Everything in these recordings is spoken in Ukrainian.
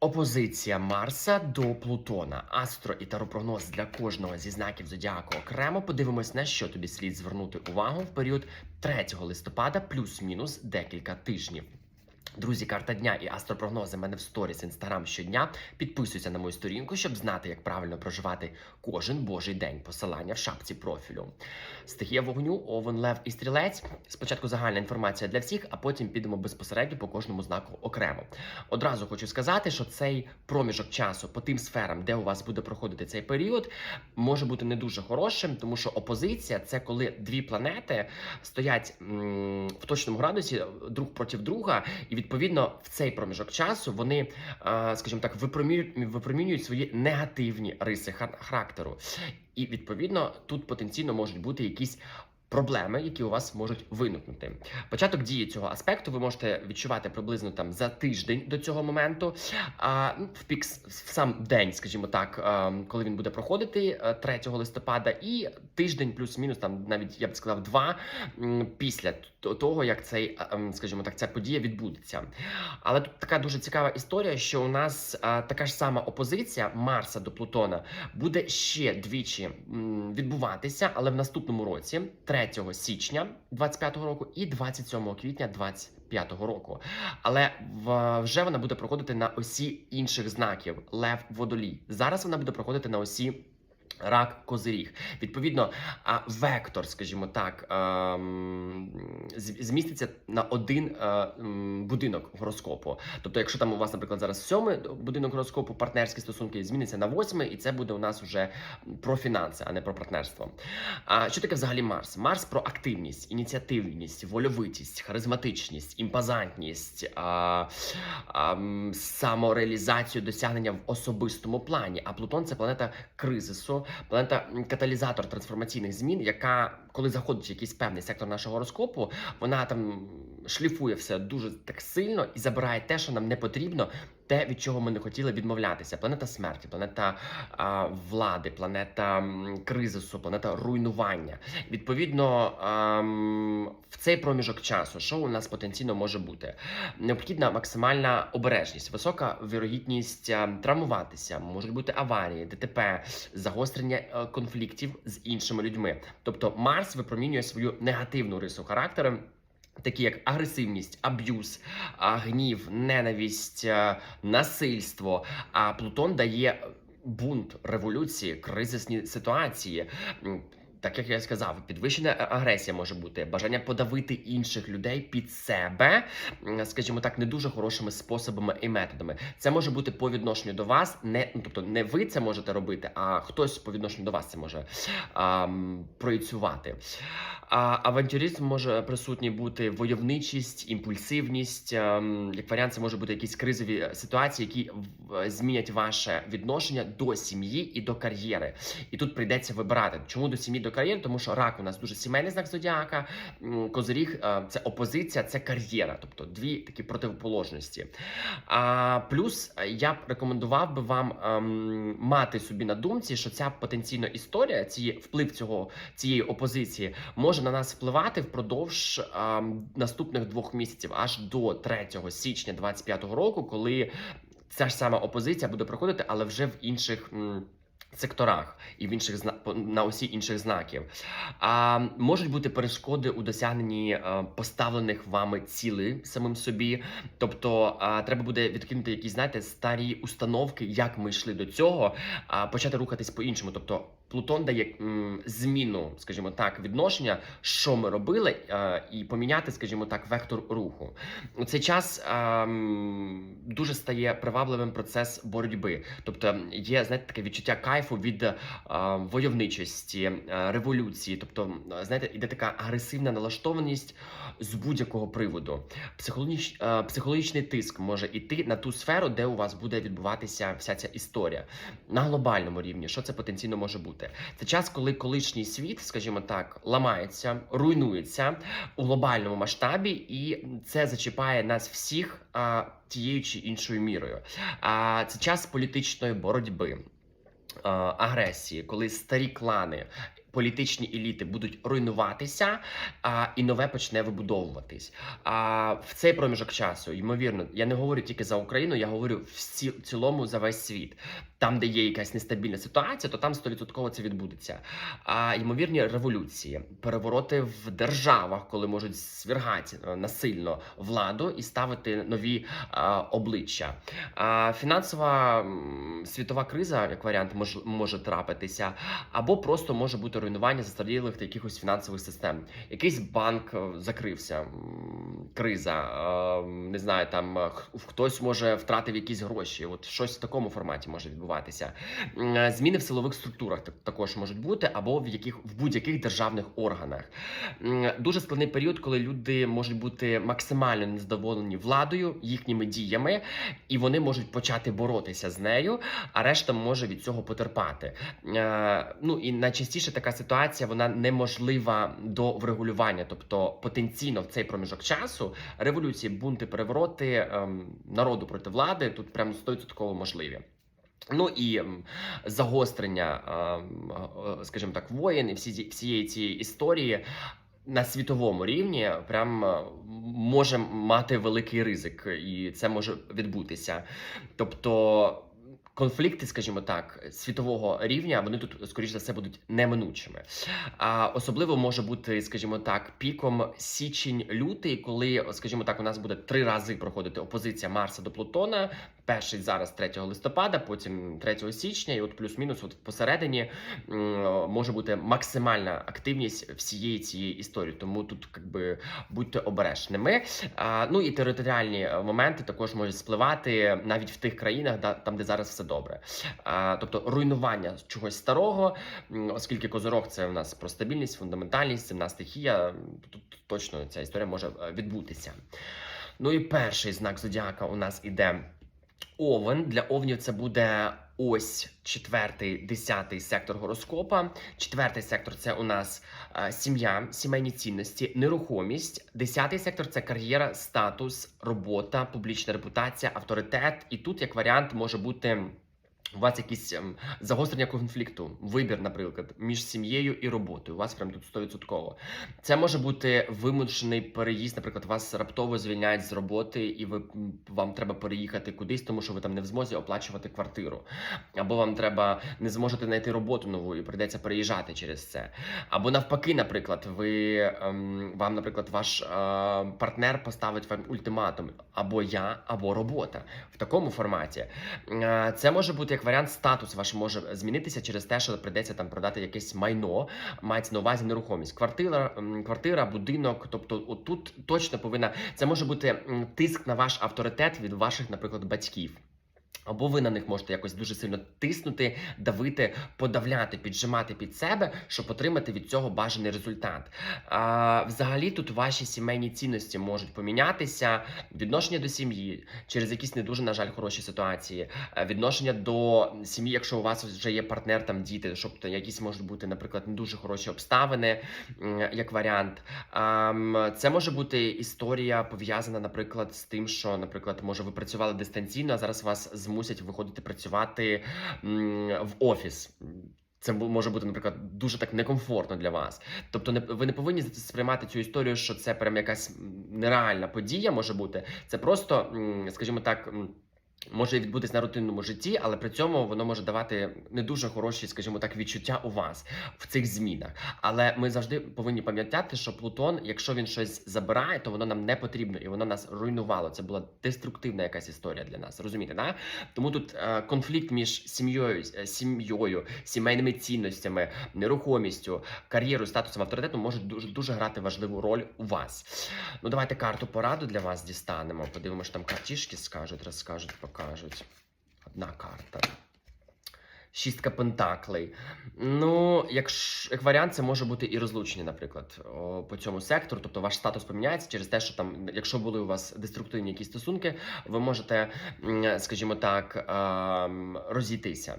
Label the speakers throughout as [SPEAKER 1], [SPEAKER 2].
[SPEAKER 1] Опозиція Марса до Плутона, астро і таропрогноз для кожного зі знаків зодіаку окремо. Подивимось, на що тобі слід звернути увагу в період 3 листопада, плюс-мінус декілька тижнів. Друзі, карта дня і астропрогнози в мене в сторіс інстаграм щодня. Підписуйся на мою сторінку, щоб знати, як правильно проживати кожен божий день. Посилання в шапці профілю. Стихія вогню, овен, лев і стрілець. Спочатку загальна інформація для всіх, а потім підемо безпосередньо по кожному знаку окремо. Одразу хочу сказати, що цей проміжок часу по тим сферам, де у вас буде проходити цей період, може бути не дуже хорошим, тому що опозиція це коли дві планети стоять в точному градусі друг проти друга, і відповідно в цей проміжок часу вони, е, скажімо так, випромінюють, свої негативні риси хар- характеру. І відповідно тут потенційно можуть бути якісь. Проблеми, які у вас можуть виникнути. Початок дії цього аспекту ви можете відчувати приблизно там за тиждень до цього моменту. А ну, в пік в сам день, скажімо так, коли він буде проходити е, 3 листопада, і тиждень плюс-мінус, там навіть я б сказав, два після того, як цей, ем, скажімо так, ця подія відбудеться. Але тут така дуже цікава історія, що у нас така ж сама опозиція Марса до Плутона буде ще двічі відбуватися, але в наступному році, 3 січня 25-го року і 27 квітня 25-го року. Але вже вона буде проходити на осі інших знаків Лев Водолій. Зараз вона буде проходити на осі. Рак козиріг. Відповідно, а вектор, скажімо так, ем, зміститься на один е, будинок гороскопу. Тобто, якщо там у вас, наприклад, зараз сьомий будинок гороскопу, партнерські стосунки зміниться на восьмий, і це буде у нас вже про фінанси, а не про партнерство. А що таке взагалі Марс? Марс про активність, ініціативність, вольовитість, харизматичність, імпозантність, а, а, самореалізацію, досягнення в особистому плані. А Плутон це планета кризису, планета каталізатор трансформаційних змін, яка, коли заходить в якийсь певний сектор нашого гороскопу, вона там шліфує все дуже так сильно і забирає те, що нам не потрібно. Те, від чого ми не хотіли відмовлятися: планета смерті, планета а, влади, планета кризису, планета руйнування. Відповідно, в цей проміжок часу, що у нас потенційно може бути? Необхідна максимальна обережність, висока вірогідність травмуватися, можуть бути аварії, ДТП, загострення е, конфліктів з іншими людьми. Тобто Марс випромінює свою негативну рису характеру. Такі як агресивність, аб'юз, гнів, ненависть, е, насильство. А Плутон дає бунт, революції, кризисні ситуації. Так як я сказав, підвищена агресія може бути, бажання подавити інших людей під себе, скажімо так, не дуже хорошими способами і методами. Це може бути по відношенню до вас, не ну, тобто не ви це можете робити, а хтось по відношенню до вас це може а, проєцювати. А авантюризм може присутній бути войовничість, імпульсивність. ем, Як варіант, це може бути якісь кризові е, ситуації, які змінять ваше відношення до сім'ї і до кар'єри. І тут прийдеться вибирати. Чому до сім'ї до кар'єри? Тому що рак у нас дуже сімейний знак зодіака. Козиріг е, це опозиція, це кар'єра, тобто дві такі противоположності. А плюс е, я б рекомендував би вам ем, мати собі на думці, що ця потенційна історія, ці вплив цього цієї опозиції може на нас впливати впродовж ем, наступних двох місяців, аж до 3 січня 25-го року, коли ця ж сама опозиція буде проходити, але вже в інших. Секторах і в інших по- на осі інших знаків а можуть бути перешкоди у досягненні е, поставлених вами цілей самим собі. Тобто треба буде відкинути якісь знаєте старі установки, як ми йшли до цього, а почати рухатись по-іншому. Тобто Плутон дає зміну, скажімо так, відношення, що ми робили, е, і поміняти, скажімо так, вектор руху. У цей час е, дуже стає привабливим процес боротьби. Тобто є знаєте таке відчуття кайфу від е, войовничості, революції. Тобто, знаєте, іде така агресивна налаштованість з будь-якого приводу. Психологіч, психологічний тиск може іти на ту сферу, де у вас буде відбуватися вся ця історія на глобальному рівні. Що це потенційно може бути? Це час, коли колишній світ, скажімо так, ламається, руйнується у глобальному масштабі, і це зачіпає нас всіх а, тією чи іншою мірою. А це час політичної боротьби. Агресії, коли старі клани політичні еліти будуть руйнуватися, а, і нове почне вибудовуватись. А в цей проміжок часу, ймовірно, я не говорю тільки за Україну, я говорю в цілому за весь світ. Там, де є якась нестабільна ситуація, то там 100% це відбудеться. А ймовірні революції, перевороти в державах, коли можуть свергати е, насильно владу і ставити нові а, обличчя. А, фінансова світова криза, як варіант, мож, може трапитися, або просто може бути руйнування застарілих та якихось фінансових систем. Якийсь банк е, закрився, криза, е, не знаю, там е, хтось може втратив якісь гроші. От щось в такому форматі може відбуватися. Е, Зміни в силових структурах також можуть бути, або в яких в будь-яких державних органах. Дуже складний період, коли люди можуть бути максимально незадоволені владою, їхніми діями, і вони можуть почати боротися з нею, а решта може від цього потерпати. Ну і найчастіше така ситуація вона неможлива до врегулювання, тобто потенційно в цей проміжок часу революції, бунти, перевороти ем, народу проти влади тут прямо 100% можливі. Ну і ем, загострення, ем, е, скажімо так, воєн і всі всієї цієї історії. На світовому рівні прям е, може мати великий ризик, і це може відбутися. Тобто конфлікти, скажімо так, світового рівня, вони тут, скоріш за все, будуть неминучими. А особливо може бути, скажімо так, піком січень-лютий, коли, скажімо так, у нас буде три рази проходити опозиція Марса до Плутона. Перший зараз 3 листопада, потім 3 січня, і от плюс-мінус, от посередині може бути максимальна активність всієї цієї історії. Тому тут якби будьте обережними. Ну і територіальні моменти також можуть спливати навіть в тих країнах, да, там де зараз все добре. Тобто руйнування чогось старого, оскільки козорог це у нас про стабільність, фундаментальність, земна стихія. Тут точно ця історія може е, відбутися. Ну і перший знак зодіака у нас іде. Овен для овнів це буде ось четвертий, десятий сектор гороскопа. Четвертий сектор це у нас е, сім'я, сімейні цінності, нерухомість. Десятий сектор це кар'єра, статус, робота, публічна репутація, авторитет. І тут як варіант може бути. У вас якісь ем, загострення конфлікту, вибір, наприклад, між сім'єю і роботою. У вас прям тут 100%. Це може бути вимушений переїзд. Наприклад, вас раптово звільняють з роботи, і ви вам треба переїхати кудись, тому що ви там не в змозі оплачувати квартиру. Або вам треба не зможете знайти роботу нову і прийдеться переїжджати через це. Або навпаки, наприклад, ви ем, вам, наприклад, ваш е, партнер поставить вам ультиматум: або я, або робота в такому форматі. Е, Це може бути як варіант, статус ваш може змінитися через те, що прийдеться там продати якесь майно, мається на увазі нерухомість. Квартира, квартира, будинок. Тобто, отут точно повинна це може бути тиск на ваш авторитет від ваших, наприклад, батьків. Або ви на них можете якось дуже сильно тиснути, давити, подавляти, піджимати під себе, щоб отримати від цього бажаний результат. А, взагалі, тут ваші сімейні цінності можуть помінятися, відношення до сім'ї через якісь не дуже, на жаль, хороші ситуації, е, відношення до сім'ї, якщо у вас вже є партнер, там діти, щоб якісь можуть бути, наприклад, не дуже хороші обставини, як варіант. А, це може бути історія пов'язана, наприклад, з тим, що, наприклад, може ви працювали дистанційно, а зараз вас змусять виходити працювати в офіс. Це може бути, наприклад, дуже так некомфортно для вас. Тобто, не ви не повинні сприймати цю історію, що це прям якась нереальна подія може бути. Це просто, скажімо так. Може відбутись на рутинному житті, але при цьому воно може давати не дуже хороші, скажімо так, відчуття у вас в цих змінах. Але ми завжди повинні пам'ятати, що Плутон, якщо він щось забирає, то воно нам не потрібно і воно нас руйнувало. Це була деструктивна якась історія для нас. Розумієте, да? Тому тут е, конфлікт між сім'єю, е, сім'єю, сімейними цінностями, нерухомістю, кар'єрою, статусом авторитетом може дуже дуже грати важливу роль у вас. Ну давайте карту пораду для вас дістанемо. Подивимося, що там картішки скажуть, розкажуть, покажуть. Одна карта. Шістка пентаклей. Ну, як, як варіант, це може бути і розлучення, наприклад, по цьому сектору. Тобто ваш статус поміняється через те, що там, якщо були у вас деструктивні якісь стосунки, ви можете, скажімо так, ем, розійтися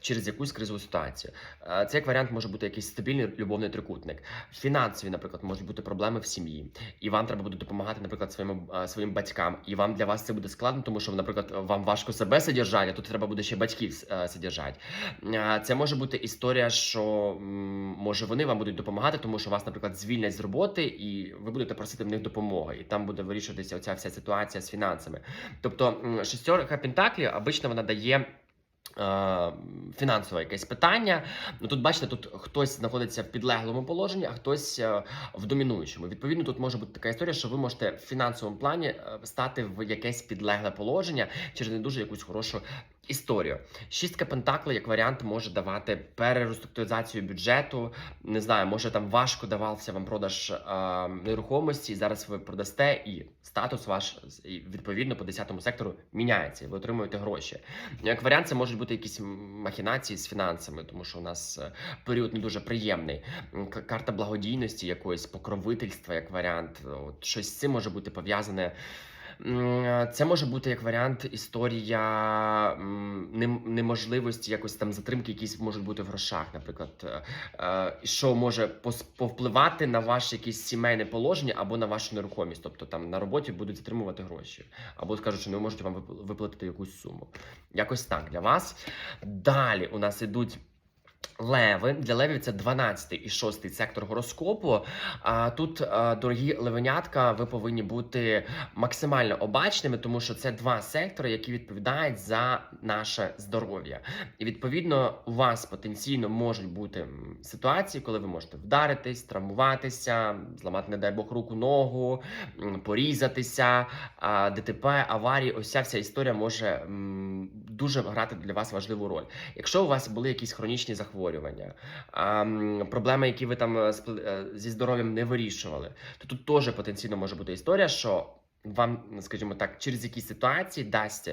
[SPEAKER 1] через якусь кризову ситуацію. Е, Це як варіант може бути якийсь стабільний любовний трикутник. Фінансові, наприклад, можуть бути проблеми в сім'ї, і вам треба буде допомагати, наприклад, своїм, е, своїм батькам. І вам для вас це буде складно, тому що, наприклад, вам важко себе содержати, тут треба буде ще батьків е, содержати. Це може бути історія, що може вони вам будуть допомагати, тому що вас, наприклад, звільнять з роботи, і ви будете просити в них допомоги, і там буде вирішуватися оця вся ситуація з фінансами. Тобто шестерка Пентаклі обично вона дає. е, Фінансове якесь питання. Ну тут бачите, тут хтось знаходиться в підлеглому положенні, а хтось е, в домінуючому. Відповідно, тут може бути така історія, що ви можете в фінансовому плані е, стати в якесь підлегле положення через не дуже якусь хорошу історію. Шістка Пентакли, як варіант, може давати перереструктуризацію бюджету. Не знаю, може там важко давався вам продаж е, нерухомості, зараз ви продасте, і статус ваш відповідно по 10 сектору міняється, і ви отримуєте гроші. Як варіант, це можуть бути якісь махінації з фінансами, тому що у нас е, період не дуже приємний. Карта благодійності, якоїсь покровительства, як варіант. От щось з цим може бути пов'язане. М, Це може бути як варіант історія неможливості якось там затримки, якісь можуть бути в грошах, наприклад, Е, е, що може повпливати на ваше якесь сімейне положення або на вашу нерухомість. Тобто там на роботі будуть затримувати гроші, або скажуть, що не можуть вам виплатити якусь суму. Якось так для вас. Далі у нас ідуть. Леви для левів це 12 і 6 сектор гороскопу. А тут, дорогі левенятка, ви повинні бути максимально обачними, тому що це два сектори, які відповідають за наше здоров'я. І відповідно у вас потенційно можуть бути ситуації, коли ви можете вдаритись, травмуватися, зламати, не дай Бог, руку, ногу, порізатися, ДТП, аварії. Ось ця вся історія може дуже грати для вас важливу роль. Якщо у вас були якісь хронічні захворювання, а, проблеми, які ви там е, з пл- е, зі здоров'ям не вирішували, то тут теж потенційно може бути історія, що вам, скажімо так, через якісь ситуації дасть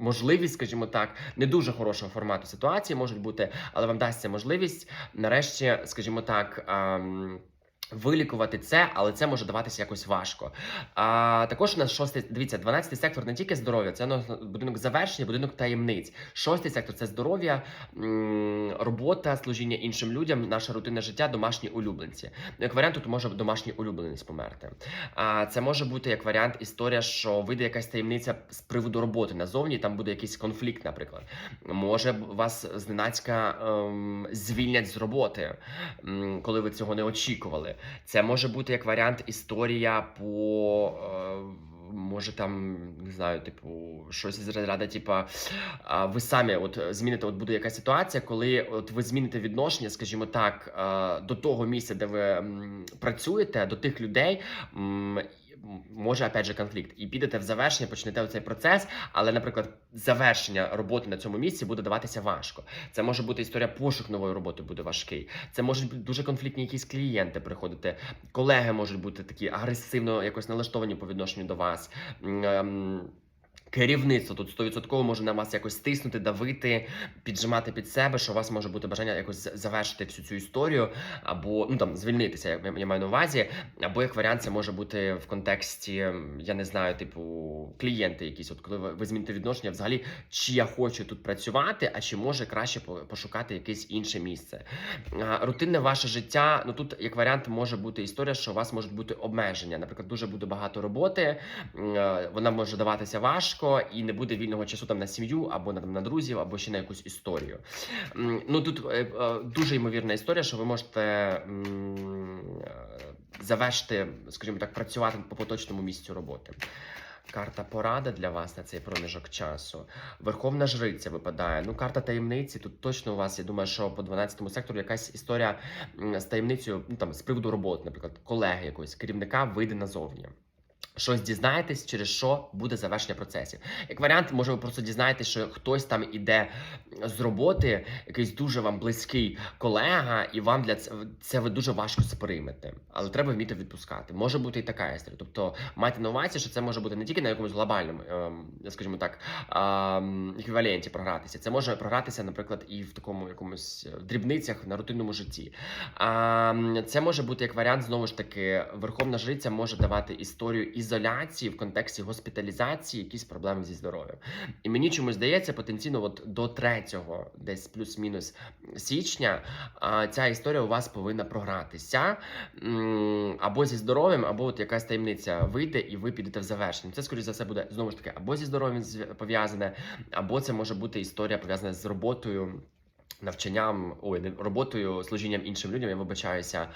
[SPEAKER 1] можливість, скажімо так, не дуже хорошого формату ситуації можуть бути, але вам дасться можливість нарешті, скажімо так. ам, Вилікувати це, але це може даватися якось важко. А також у нас шостий, дивіться, 12 сектор не тільки здоров'я, це будинок завершення, будинок таємниць. Шостий сектор це здоров'я, робота, служіння іншим людям, наше рутинне життя, домашні улюбленці. Ну, як варіант, тут може домашній улюбленець померти. А це може бути як варіант історія, що вийде якась таємниця з приводу роботи назовні, там буде якийсь конфлікт, наприклад. Може вас зненацька ем, звільнять з роботи, м, коли ви цього не очікували. Це може бути як варіант історія по. Е, Може там не знаю, типу, щось із розряду, типу, ви самі от зміните, от буде якась ситуація, коли от ви зміните відношення, скажімо так, до того місця, де ви працюєте, до тих людей. Може, опять же, конфлікт, і підете в завершення, почнете цей процес, але, наприклад, завершення роботи на цьому місці буде даватися важко. Це може бути історія пошук нової роботи, буде важкий. Це можуть бути дуже конфліктні якісь клієнти приходити. Колеги можуть бути такі агресивно якось налаштовані по відношенню до вас. Керівництво тут 100% може на вас якось стиснути, давити, піджимати під себе, що у вас може бути бажання якось завершити всю цю історію, або ну там звільнитися, я, я маю на увазі, або як варіант, це може бути в контексті, я не знаю, типу клієнти якісь. От коли ви, зміните відношення, взагалі, чи я хочу тут працювати, а чи може краще пошукати якесь інше місце. Рутинне ваше життя. Ну тут як варіант може бути історія, що у вас можуть бути обмеження. Наприклад, дуже буде багато роботи, вона може даватися важко і не буде вільного часу там на сім'ю або на, на друзів, або ще на якусь історію. Ну тут е, е, дуже ймовірна історія, що ви можете е, завершити, скажімо так, працювати по поточному місцю роботи. Карта порада для вас на цей проміжок часу. Верховна жриця випадає. Ну, карта таємниці. Тут точно у вас, я думаю, що по 12 сектору якась історія з таємницею, ну там з приводу роботи, наприклад, колеги якогось керівника вийде назовні. Щось дізнаєтесь, через що буде завершення процесів. Як варіант, може, ви просто дізнаєтесь, що хтось там іде з роботи, якийсь дуже вам близький колега, і вам для це, це ви дуже важко сприймете. Але треба вміти відпускати. Може бути і така історія. Тобто майте на увазі, що це може бути не тільки на якомусь глобальному, ем, скажімо так, ем, еквіваленті програтися. Це може програтися, наприклад, і в такому якомусь е, дрібницях на рутинному житті. А, це може бути як варіант, знову ж таки, верховна жриця може давати історію ізоляції в контексті госпіталізації, якісь проблеми зі здоров'ям. І мені чомусь здається, потенційно, от до 3 десь плюс-мінус січня, ця історія у вас повинна програтися або зі здоров'ям, або от якась таємниця вийде, і ви підете в завершення. Це, скоріш за все, буде знову ж таки або зі здоров'ям пов'язане, або це може бути історія пов'язана з роботою. Навчанням, ой, роботою, служінням іншим людям, я вибачаюся.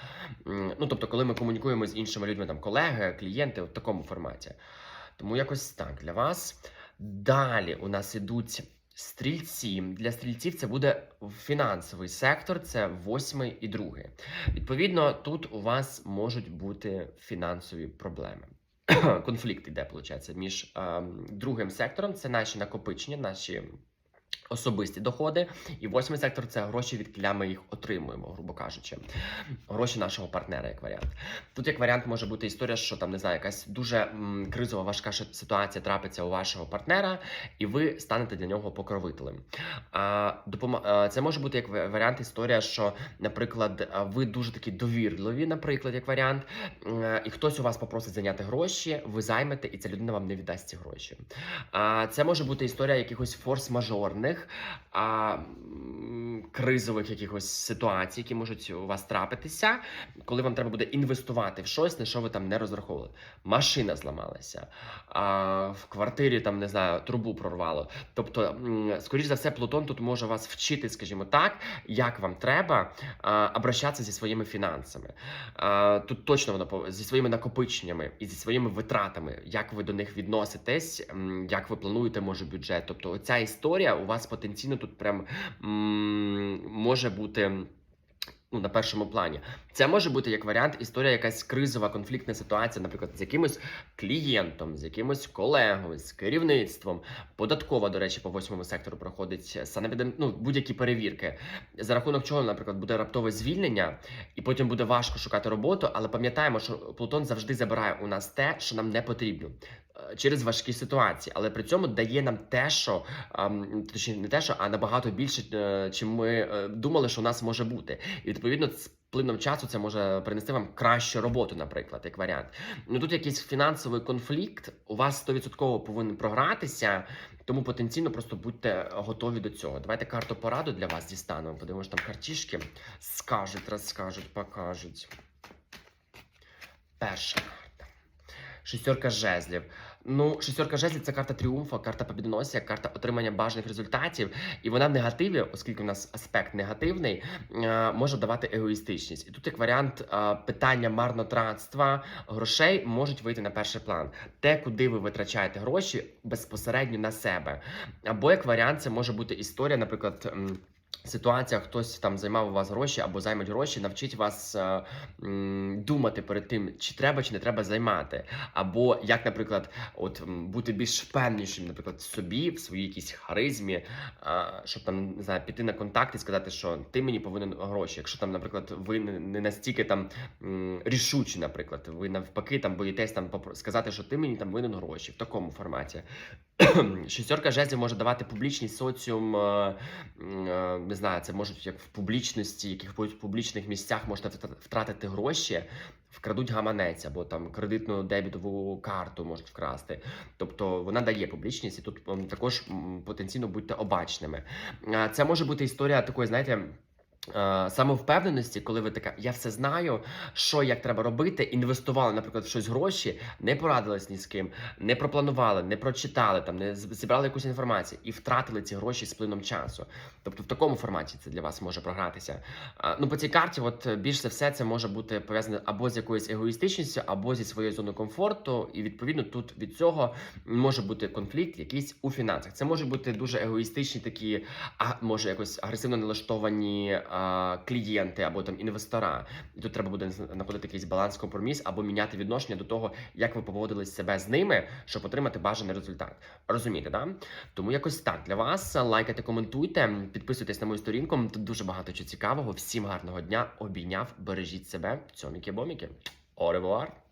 [SPEAKER 1] Ну, тобто, коли ми комунікуємо з іншими людьми, там колеги, клієнти, в такому форматі. Тому якось так для вас. Далі у нас ідуть стрільці. Для стрільців це буде фінансовий сектор, це восьмий і другий. Відповідно, тут у вас можуть бути фінансові проблеми. Конфлікт іде, виходить, між ем, другим сектором, це наші накопичення, наші особисті доходи. І восьмий сектор це гроші, від кіля ми їх отримуємо, грубо кажучи. Гроші нашого партнера, як варіант. Тут як варіант може бути історія, що там не знаю, якась дуже м, кризова важка ситуація трапиться у вашого партнера, і ви станете для нього покровителем. А, допомо... а, Це може бути як варіант історія, що, наприклад, ви дуже такі довірливі, наприклад, як варіант, і хтось у вас попросить зайняти гроші, ви займете, і ця людина вам не віддасть ці гроші. А, Це може бути історія якихось форс-мажорних, а, кризових якихось ситуацій, які можуть у вас трапитися, коли вам треба буде інвестувати в щось, на що ви там не розраховували. Машина зламалася, а, в квартирі там не знаю, трубу прорвало. Тобто, скоріш за все, Плутон тут може вас вчити, скажімо так, як вам треба обращатися зі своїми фінансами. А, тут точно воно зі своїми накопиченнями і зі своїми витратами, як ви до них відноситесь, як ви плануєте, може бюджет. Тобто, оця історія у вас потенційно тут прям може бути. Ну, на першому плані це може бути як варіант історія, якась кризова конфліктна ситуація, наприклад, з якимось клієнтом, з якимось колегою, з керівництвом. Податкова, до речі, по восьмому сектору проходить санепідем... ну, будь-які перевірки, за рахунок чого, наприклад, буде раптове звільнення, і потім буде важко шукати роботу. Але пам'ятаємо, що Плутон завжди забирає у нас те, що нам не потрібно. Е, Через важкі ситуації, але при цьому дає нам те, що точніше не те, що а набагато більше, е, чим ми е, думали, що у нас може бути. І відповідно плином часу це може принести вам кращу роботу, наприклад, як варіант. Ну тут якийсь фінансовий конфлікт у вас 100% повинен програтися, тому потенційно просто будьте готові до цього. Давайте карту пораду для вас дістанемо. Подивимося, там картішки скажуть, розкажуть, покажуть. Перша. Шістерка жезлів. Ну, шістерка жезлів це карта тріумфу, карта побідоносія, карта отримання бажаних результатів. І вона в негативі, оскільки у нас аспект негативний, е, може давати егоїстичність. І тут, як варіант, е, питання марнотратства грошей можуть вийти на перший план. Те, куди ви витрачаєте гроші безпосередньо на себе. Або як варіант, це може бути історія, наприклад. Ситуація, хтось там займав у вас гроші або займуть гроші, навчить вас е, думати перед тим, чи треба, чи не треба займати. Або як, наприклад, от бути більш впевненішим, наприклад, в собі, в своїй якійсь харизмі, а, щоб там не знаю, піти на контакт і сказати, що ти мені повинен гроші. Якщо там, наприклад, ви не настільки там м, рішучі, наприклад, ви навпаки там боїтесь там сказати, що ти мені там винен гроші в такому форматі. Шістерка жезлів може давати публічність соціум. е, е, Не знаю, це можуть як в публічності, якихось публічних місцях можна втра- втратити гроші, вкрадуть гаманець або там кредитну дебітову карту можуть вкрасти. Тобто вона дає публічність, і тут також потенційно будьте обачними. Це може бути історія такої, знаєте. Е, Самовпевненості, коли ви така, я все знаю, що як треба робити, інвестували, наприклад, в щось гроші, не порадились ні з ким, не пропланували, не прочитали там, не зібрали якусь інформацію і втратили ці гроші з плином часу. Тобто в такому форматі це для вас може програтися. Ну, по цій карті, от е, більш за все, це може бути пов'язане або з якоюсь егоїстичністю, або зі своєю зоною комфорту. І відповідно тут від цього може бути конфлікт якийсь у фінансах. Це може бути дуже егоїстичні такі, а може якось агресивно налаштовані клієнти або там інвестора. І тут треба буде знаходити якийсь баланс, компроміс або міняти відношення до того, як ви поводились себе з ними, щоб отримати бажаний результат. Розумієте, да? Тому якось так для вас. Лайкайте, коментуйте, підписуйтесь на мою сторінку. Тут дуже багато чого цікавого. Всім гарного дня. Обійняв, бережіть себе. Цьоміки-боміки. Revoir!